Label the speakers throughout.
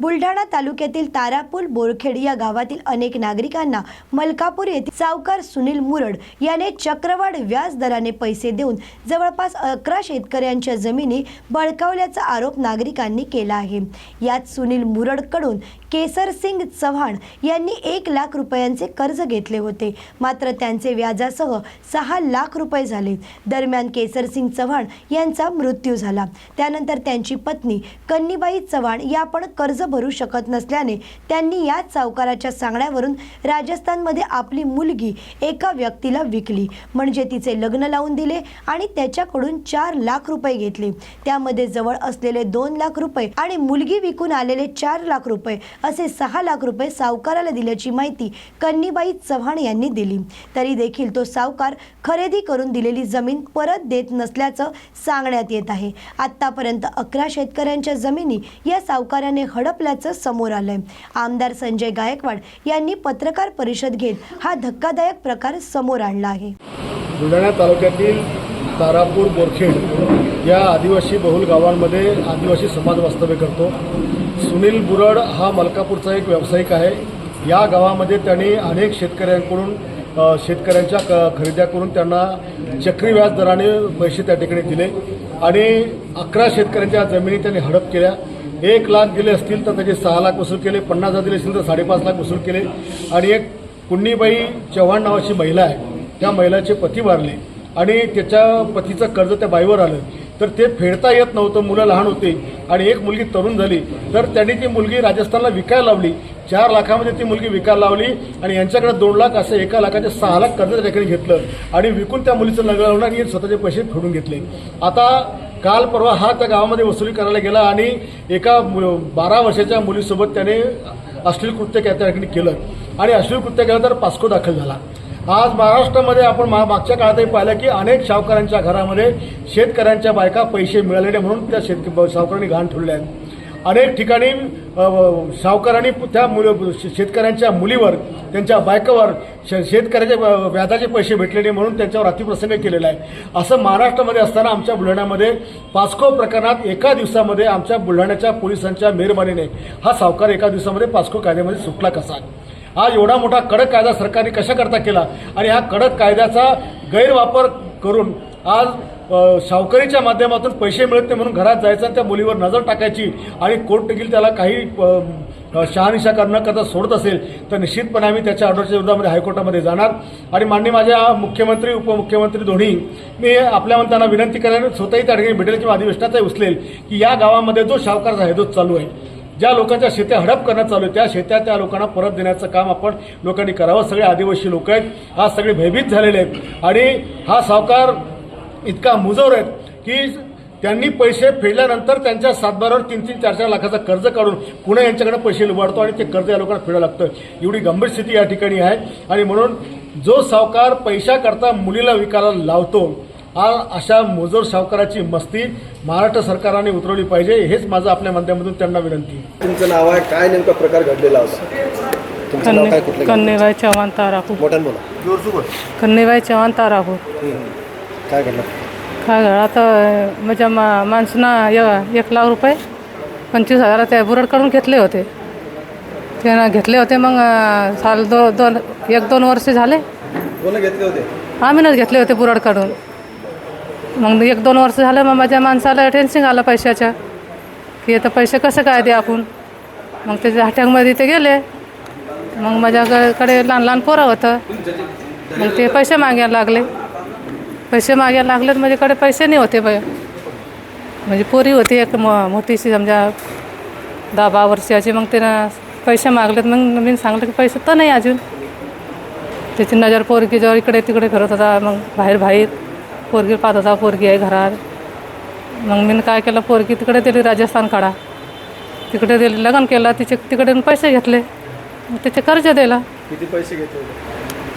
Speaker 1: बुलढाणा तालुक्यातील तारापूल बोरखेड या गावातील अनेक नागरिकांना मलकापूर येथील सावकार सुनील मुरड याने चक्रवाढ व्याज दराने पैसे देऊन जवळपास अकरा शेतकऱ्यांच्या जमिनी बळकावल्याचा आरोप नागरिकांनी केला आहे. यात सुनील मुरडकडून केसर सिंग चव्हाण यांनी एक लाख रुपयांचे कर्ज घेतले होते. मात्र त्यांचे व्याजासह सहा लाख रुपये झाले. दरम्यान केसर सिंग चव्हाण यांचा मृत्यू झाला. त्यानंतर त्यांची पत्नी कन्नीबाई चव्हाण या पण कर्ज भरू शकत नसल्याने त्यांनी याच सावकाराच्या सांगण्यावरून राजस्थानमध्ये आपली मुलगी एका व्यक्तीला विकली. म्हणजे तिचे लग्न लावून दिले आणि त्याच्याकडून चार लाख रुपये घेतले. त्यामध्ये जवळ असलेले दोन लाख रुपये आणि मुलगी विकून आलेले चार लाख रुपये असे सहा लाख रुपये सावकाराला दिल्याची माहिती कन्नीबाई चव्हाण यांनी दिली. तरी देखील तो सावकार खरेदी करून दिलेली जमीन परत देत नसल्याचं सांगण्यात येत आहे. आतापर्यंत अकरा शेतकऱ्यांच्या जमिनी या सावकाराने हडपल्याचं समोर आलंय. आमदार संजय गायकवाड यांनी पत्रकार परिषद घेत हा धक्कादायक प्रकार समोर आणला आहे.
Speaker 2: बुलढाणा तालुक्यातील तारापूर बोरखेड या आदिवासी बहुल गावांमध्ये आदिवासी समाज वास्तव्य करतो. सुनील बुरड हा मलकापूरचा एक व्यावसायिक आहे. या गावामध्ये त्यांनी अनेक शेतकऱ्यांकडून शेतकऱ्यांच्या क खरेद्या करून त्यांना चक्रीव्याज दराने पैसे त्या ठिकाणी दिले आणि अकरा शेतकऱ्यांच्या जमिनी त्यांनी हडप केल्या. एक लाख दिले असतील तर त्याचे सहा लाख वसूल केले पन्नास हजार दिले असतील तर साडेपाच लाख वसूल केले. आणि एक कुंडीबाई चव्हाण नावाची महिला आहे त्या महिलाचे पती वारले आणि त्याच्या पतीचं कर्ज त्या बाईवर आलं. तर ते फेडता येत नव्हतं मुलं लहान होती. आणि एक मुलगी तरुण झाली. तर त्यांनी ती मुलगी राजस्थानला विकायला लावली. चार लाखामध्ये ती मुलगी विकायला लावली आणि यांच्याकडे दोन लाख असं एका लाखाचे सहा लाख कर्ज त्या ठिकाणी घेतलं. आणि विकून त्या मुलीचं लग्न लावलं आणि स्वतःचे पैसे फेडून घेतले. आता काल परवा हा त्या गावामध्ये वसुली करायला गेला आणि एका मु- बारा वर्षाच्या मुलीसोबत त्याने अश्लील कृत्य त्या ठिकाणी केलं. आणि अश्लील कृत्य केलं तर पास्को दाखल झाला. आज महाराष्ट्रामध्ये आपण मागच्या काळातही पाहिलं की अनेक सावकारांच्या घरामध्ये शेतकऱ्यांच्या बायका पैसे मिळालेले म्हणून त्या शेतक सावकारांनी घाण ठेवले आहेत. अनेक ठिकाणी सावकारांनी त्या मुल शेतकऱ्यांच्या मुलीवर त्यांच्या बायकावर श- शेतकऱ्याचे व्याजाचे पैसे भेटलेले म्हणून त्यांच्यावर अतिप्रसंग केलेला आहे. असं महाराष्ट्रामध्ये असताना आमच्या बुलढाण्यामध्ये पास्को प्रकरणात एका दिवसामध्ये आमच्या बुलढाण्याच्या पोलिसांच्या मेहरबानीने हा सावकार एका दिवसामध्ये पास्को कायद्यामध्ये सुटला कसा? हा एवढा मोठा कडक कायदा सरकारने कशाकरता केला? आणि हा कडक कायद्याचा गैरवापर करून आज सावकारीच्या माध्यमातून पैसे मिळत नाही म्हणून घरात जायचं आणि त्या मुलीवर नजर टाकायची आणि कोर्ट देखील त्याला काही शहानिशा न करता सोडत असेल तर निश्चितपणे आम्ही त्याच्या ऑर्डरच्या विरोधामध्ये हायकोर्टामध्ये जाणार. आणि मान्य माझ्या मुख्यमंत्री उपमुख्यमंत्री दोन्ही मी आपल्या म्हणताना विनंती करेन स्वतःही त्या ठिकाणी भेटेल किंवा अधिवेशनाचाही उचलेल की या गावामध्ये जो सावकारचा हेदोस चालू आहे ज्या लोकांच्या शेत्या हडप करण्यात चालू त्या शेत्या त्या लोकांना परत देण्याचं काम आपण लोकांनी करावं. सगळे आदिवासी लोक आहेत. आज सगळे भयभीत झालेले आहेत. आणि हा सावकार इतका मुजोर आहेत की त्यांनी पैसे फेडल्यानंतर त्यांच्या सातबारावर तीन तीन चार चार लाखाचं कर्ज काढून पुन्हा यांच्याकडे पैसे लुबाडतो आणि ते कर्ज या लोकांना फेडावं लागतं. एवढी गंभीर स्थिती या ठिकाणी आहे. आणि म्हणून जो सावकार पैशाकरता मुलीला विकायला लावतो आ अशा मुजोर सावकाराची मस्ती महाराष्ट्र सरकारने उतरवली पाहिजे हेच माझं आपल्या माध्यमातून त्यांना विनंती.
Speaker 3: तुमचं नाव आहे काय नेमका प्रकार घडलेला होता? तुमचं नाव काय कुठलं? गाव?
Speaker 4: कन्नेबाई चव्हाण तारापूर. कन्नेबाई चव्हाण तारापूर.
Speaker 3: काय घडलं?
Speaker 4: काय घडलं? आता माझ्या मा माणसानं य- एक लाख रुपये पंचवीस हजार त्या बुरडकडून घेतले होते. त्यानं घेतले होते मग साल दो दोन एक दोन वर्ष झाले.
Speaker 3: कोण घेतले होते?
Speaker 4: आम्हीच घेतले होते बुरडकडून मग एक दोन वर्ष झालं मग माझ्या माणसाला टेन्शन आलं पैशाच्या. की आता पैसे कसं काय दे आपण? मग त्याच्या हट्यामध्ये ते गेले. मग माझ्याकडे लहान लहान पोरं होतं. मग ते पैसे मागायला लागले. पैसे मागायला लागले तर माझ्याकडे पैसे नाही होते बाय म्हणजे पोरी होती एक मो मोठीशी समजा दहा बारा वर्षाची मग त्यानं पैसे मागलेत. मग मी सांगलं की पैसे तर नाही अजून. त्याची नजर पोरगीजवळ इकडे तिकडे फिरत होता. मग बाहेर बाहेर पोरगी पाहत होता पोरगी आहे घरात. मग मी काय केलं पोरगी तिकडे दिली राजस्थान काढा. तिकडे दिली लग्न केलं तिचे तिकडे पैसे घेतले. त्याचे कर्ज दिला.
Speaker 3: किती पैसे घेतले?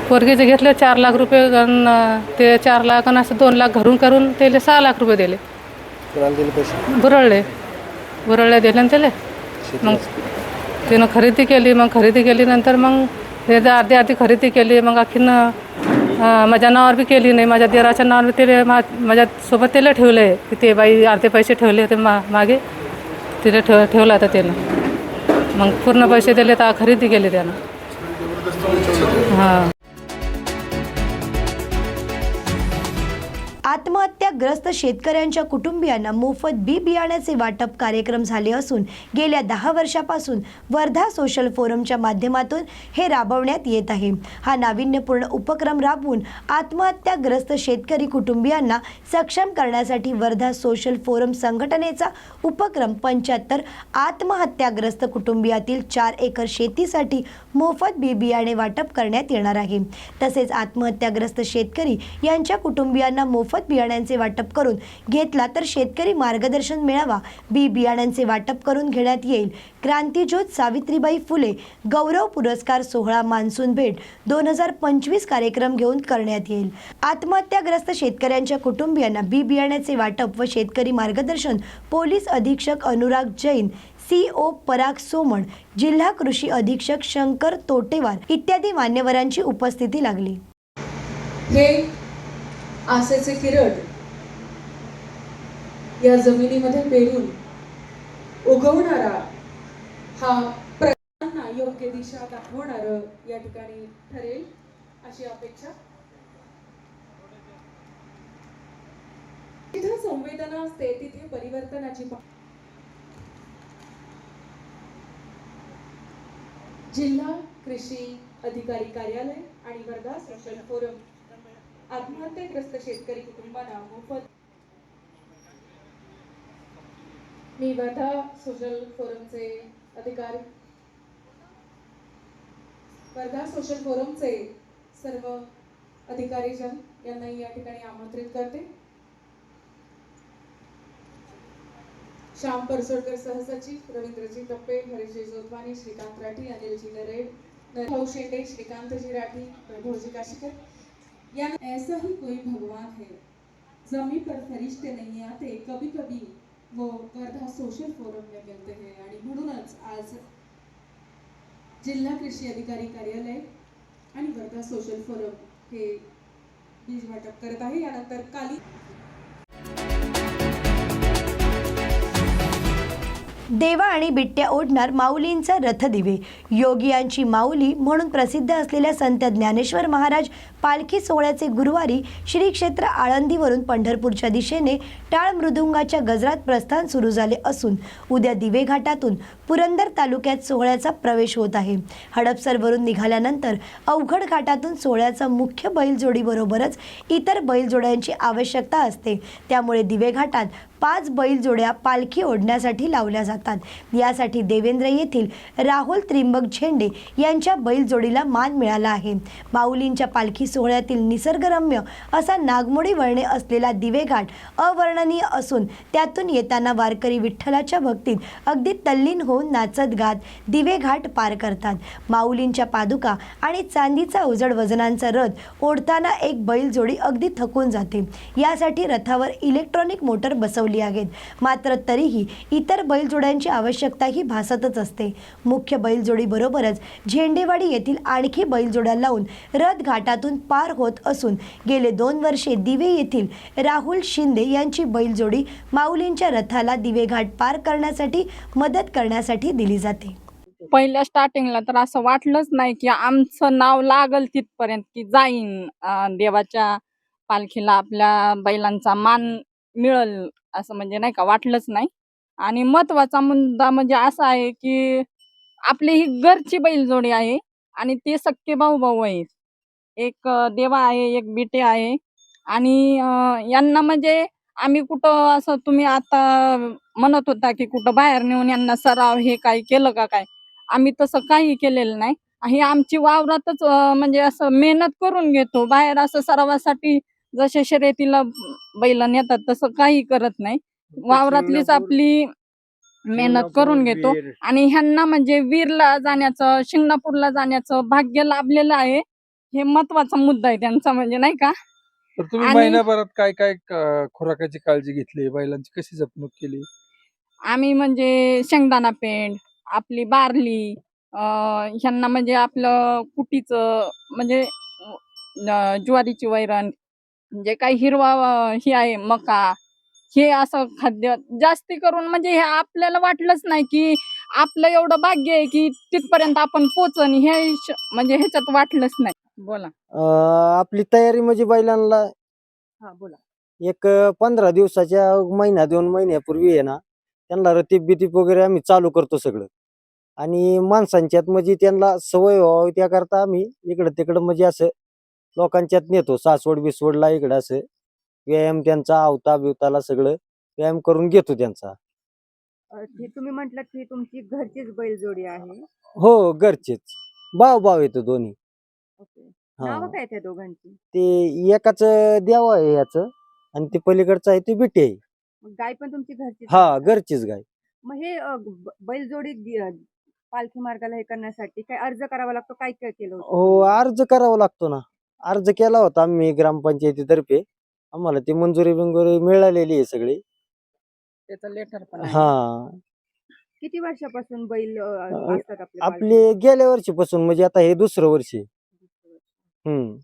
Speaker 4: पोरगीचे घेतले चार लाख रुपये ते चार लाख आणि असं दोन लाख घरून करून त्याला सहा लाख रुपये दिले. बुरळले. बुरळले दिले ना त्याला. मग तिनं खरेदी केली मग खरेदी केली नंतर मग हे अर्धी अर्धी खरेदी केली मग आणखीन अं, माझ्या नावावर बी केली नाही. माझ्या दिराच्या नावावर बी ते मा माझ्यासोबत त्याला ठेवले की ते बाई अर्धे पैसे ठेवले होते मा मागे. तिला ठेव ठेवला होता त्यानं. मग पूर्ण पैसे दिले तर खरेदी केली त्यानं. हां.
Speaker 1: ग्रस्त शेतकऱ्यांच्या कुटुंबियांना मोफत बी बियाण्याचे वाटप कार्यक्रम झाले असून गेल्या दहा वर्षापासून वर्धा सोशल फोरमच्या माध्यमातून हे राबवण्यात येत आहे. हा नाविन्यपूर्ण उपक्रम राबवून आत्महत्याग्रस्त शेतकरी कुटुंबियांना सक्षम करण्यासाठी वर्धा सोशल फोरम संघटनेचा उपक्रम पंच्याहत्तर आत्महत्याग्रस्त कुटुंबियातील चार एकर शेतीसाठी मोफत बी बियाणे वाटप करण्यात येणार आहे. तसेच आत्महत्याग्रस्त शेतकरी यांच्या कुटुंबियांना मोफत बियाण्यांचे वाटप करून घेतला तर शेतकरी मार्गदर्शन मिळावा. बी बियाण्यांचे वाटप करून घेण्यात येईल. क्रांतीज्योत सावित्रीबाई फुले गौरव पुरस्कार सोहळा मान्सून भेट दोन हजार पंचवीस कार्यक्रम घेऊन करण्यात येईल. आत्महत्याग्रस्त शेतकऱ्यांच्या कुटुंबियांना बी बियाण्याचे वाटप व शेतकरी मार्गदर्शन पोलीस अधीक्षक अनुराग जैन सी ओ पराग सोमण जिल्हा कृषी अधीक्षक शंकर तोटेवार इत्यादी मान्यवरांची उपस्थिती लागली.
Speaker 5: हे आशेचे किरण या जमिनीमध्ये पेरून उगवणारा हा प्रयत्नांना योग्य दिशा दाखवणार या ठिकाणी ठरेल अशी अपेक्षा. जिथे संवेदना असते तिथे परिवर्तनाची जिल्हा कृषी अधिकारी कार्यालय आणि वर्धा सोशल फोरम. आत्महत्याग्रस्त शेतकरी कुटुंबांना मोफत मी वर्धा सोशल फोरमचे अधिकारी. वर्धा सोशल फोरमचे सर्व अधिकारीजन यांनाही या ठिकाणी आमंत्रित करते. श्याम परसोडकर सहसचिव रवींद्रजी टप्पे हरीशजी जोतवानी श्रीकांत राठी अनिलजी नरेड भाऊ शेंडे श्रीकांतजी राठी वैभवजी काशीकर. या ऐसा ही कोई भगवान है. जमी पर फरिश्ते नहीं आते कभी कभी वो वर्धा सोशल फोरम में मिलते हैं. आणि म्हणूनच आज जिल्हा कृषी अधिकारी कार्यालय आणि वर्धा सोशल फोरम हे बीज वाटप करत आहे. यानंतर काली
Speaker 1: देवा आणि बिट्ट्या ओढणार माऊलींचा रथदिवे. योगियांची माऊली म्हणून प्रसिद्ध असलेल्या संत ज्ञानेश्वर महाराज पालखी सोहळ्याचे गुरुवारी श्री क्षेत्र आळंदीवरून पंढरपूरच्या दिशेने टाळ मृदुंगाच्या गजरात प्रस्थान सुरू झाले असून उद्या दिवे घाटातून पुरंदर तालुक्यात सोहळ्याचा प्रवेश होत आहे. हडपसरवरून निघाल्यानंतर अवघड घाटातून सोहळ्याचा मुख्य बैलजोडीबरोबरच इतर बैलजोड्यांची आवश्यकता असते. त्यामुळे दिवे घाटात पाच बैलजोड्या पालखी ओढण्यासाठी लावल्या जातात. यासाठी देवेंद्र येथील राहुल त्रिंबक झेंडे यांच्या बैलजोडीला मान मिळाला आहे. माऊलींच्या पालखी सोहळ्यातील निसर्गरम्य असा नागमोडी वळणे असलेला दिवेघाट अवर्णनीय असून त्यातून येताना वारकरी विठ्ठलाच्या भक्तीत अगदी तल्लीन होऊन नाचत गात दिवेघाट पार करतात. माऊलींच्या पादुका आणि चांदीचा उजड वजनांचा रथ ओढताना एक बैलजोडी अगदी थकून जाते. यासाठी रथावर इलेक्ट्रॉनिक मोटर बसवली आहेत. मात्र तरीही इतर बैलजोड्यांची आवश्यकताही भासतच असते. मुख्य बैलजोडीबरोबरच झेंडेवाडी येथील आणखी बैलजोड्या लावून रथ घाटातून पार होत असून गेले दोन वर्षे दिवे येथील राहुल शिंदे यांची बैलजोडी माऊलींच्या रथाला दिवेघाट पार करण्यासाठी मदत करण्यासाठी दिली जाते.
Speaker 6: पहिल्या स्टार्टिंगला तर असं वाटलंच नाही की आमचं नाव लागल तिथपर्यंत की जाईन देवाच्या पालखीला आपल्या बैलांचा मान मिळल असं म्हणजे नाही का वाटलंच नाही. आणि महत्त्वाचा मुद्दा म्हणजे असा आहे की आपली ही घरची बैलजोडी आहे आणि ते सख्खे भाऊ भाऊ आहेत. एक देवा आहे एक बिटे आहे. आणि यांना म्हणजे आम्ही कुठं असं तुम्ही आता म्हणत होता की कुठं बाहेर नेऊन यांना सराव हे काही केलं का काय? आम्ही तसं काही केलेलं नाही. हे आमची वावरातच म्हणजे असं मेहनत करून घेतो. बाहेर असं सरावासाठी जसे शर्यतीला बैल नेतात तसं काही करत नाही. वावरातलीच आपली मेहनत करून घेतो. आणि ह्यांना म्हणजे वीरला जाण्याचं शिंगणापूरला जाण्याचं भाग्य लाभलेलं आहे. हे महत्त्वाचा मुद्दा आहे त्यांचा म्हणजे नाही का?
Speaker 7: तर तुम्ही
Speaker 6: आणि-
Speaker 7: महिन्याभरात काय काय खुराकाची काळजी घेतली? बैलांची कशी जपणूक केली?
Speaker 6: आम्ही म्हणजे शेंगदाणा पेंड आपली बारली अं, ह्यांना म्हणजे आपलं कुटीचं म्हणजे अं, ज्वारीची वैरण जे काही हिरवा हे आहे मका हे असं खाद्य जास्ती करून म्हणजे हे आपल्याला वाटलंच नाही की आपलं एवढं भाग्य आहे की तिथपर्यंत आपण पोचन हे म्हणजे ह्याच्यात वाटलंच नाही. बोला.
Speaker 8: आपली तयारी म्हणजे बैलांना
Speaker 6: हा बोला.
Speaker 8: एक पंधरा दिवसाच्या महिना दोन महिन्यापूर्वी आहे ना त्यांना रतीप बितीप वगैरे आम्ही चालू करतो सगळं. आणि माणसांच्यात म्हणजे त्यांना सवय व्हावी त्याकरता आम्ही इकडं तिकडं म्हणजे असं लोकांच्यात नेतो. सासवड बिसवडला इकडं असं. व्यायाम त्यांचा आवता बिवताला सगळं व्यायाम करून घेतो त्यांचा.
Speaker 9: ती तुम्ही म्हटलं की तुमची घरचीच बैलजोडी आहे.
Speaker 8: हो घरचेच. भाव भाव येतो दोन्ही.
Speaker 9: ओके.
Speaker 8: हा.
Speaker 9: नाव काय त्या दोघांची?
Speaker 8: ते एकाच देव आहे याचं आणि ते पलीकडचं आहे ते बिटे आहे.
Speaker 9: मग गाय पण तुमची घरचीच
Speaker 8: हा? घरचीच गाय.
Speaker 9: मग हे अ, ब- बैलजोडी पालखी मार्गाला हे करण्यासाठी काय अर्ज करावा लागतो? काय काय केलं होतं?
Speaker 8: हो अर्ज करावा लागतो ना. अर्ज केला होता आम्ही ग्रामपंचायतीतर्फे. आम्हाला ती मंजुरी बिंजुरी मिळालेली आहे सगळी.
Speaker 6: त्याचं लेटर पण आहे.
Speaker 8: हा.
Speaker 9: किती वर्षापासून बैल अ,
Speaker 8: अ,
Speaker 9: असतात आपले
Speaker 8: आपले गेल्या वर्षीपासून म्हणजे आता हे दुसरं वर्ष आहे. हम्म.